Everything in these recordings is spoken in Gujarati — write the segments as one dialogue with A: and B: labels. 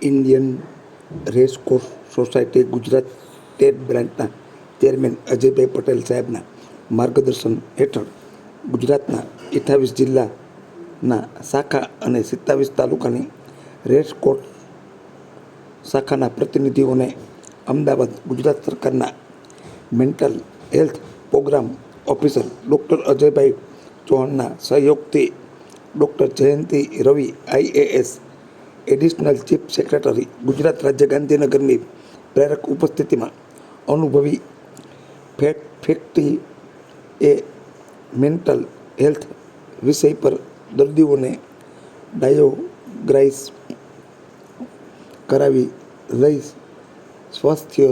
A: Indian red cross society Gujarat state બ્રાન્ચના ચેરમેન અજયભાઈ પટેલ સાહેબના માર્ગદર્શન હેઠળ ગુજરાતના અઠ્ઠાવીસ જિલ્લાના શાખા અને સિત્તાવીસ તાલુકાની રેસકોર્સ શાખાના પ્રતિનિધિઓને અમદાવાદ ગુજરાત સરકારના mental health programme officer doctor Ajaybhai ચૌહાણના સહયોગથી doctor Jayanti Ravi IAS additional chief secretary Gujarat રાજ્ય ગાંધીનગરની પ્રેરક ઉપસ્થિતિમાં અનુભવી ફેટ ફેક્ટરી એ મેન્ટલ હેલ્થ વિષય પર દર્દીઓને ડાયોગ્રાઇસ કરાવી રહી સ્વાસ્થ્ય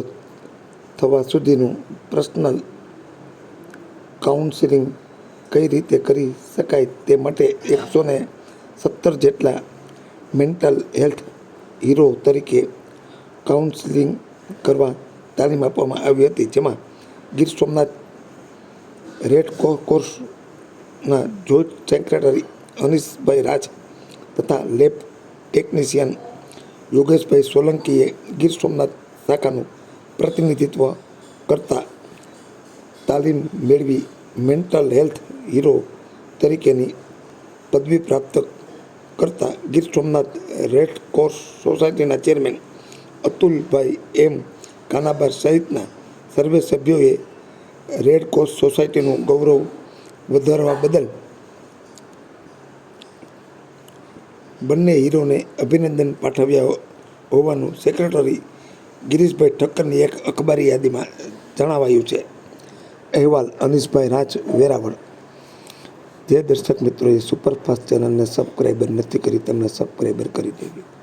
A: થવા સુધીનું પર્સનલ કાઉન્સિલિંગ કઈ રીતે કરી શકાય તે માટે એકસો સત્તર જેટલા મેન્ટલ હેલ્થ હીરો તરીકે કાઉન્સિલિંગ કરવા તાલીમ આપવામાં આવી હતી, જેમાં ગીર સોમનાથ રેડ કોર્સના જોઈન્ટ સેક્રેટરી અનિશભાઈ રાજ તથા લેબ ટેકનિશિયન યોગેશભાઈ સોલંકીએ ગીર સોમનાથ શાખાનું પ્રતિનિધિત્વ કરતા તાલીમ મેળવી મેન્ટલ હેલ્થ હીરો તરીકેની પદવી પ્રાપ્ત કરતા ગીર સોમનાથ રેડ કોર્સ સોસાયટીના ચેરમેન અતુલભાઈ એમ કાનાબાર સહિતના સર્વે સભ્યોએ રેડ કોર્સ સોસાયટીનું ગૌરવ વધારવા બદલ બંને હીરોને અભિનંદન પાઠવ્યા હોવાનું સેક્રેટરી ગિરીશભાઈ ઠક્કરની એક અખબારી યાદીમાં જણાવાયું છે. અહેવાલ અનિશભાઈ રાજ વેરાવળ. જે દર્શક મિત્રોએ સુપરફાસ્ટ ચેનલને સબસ્ક્રાઈબર નથી કરી તેમને સબસ્ક્રાઈબર કરી દેવી.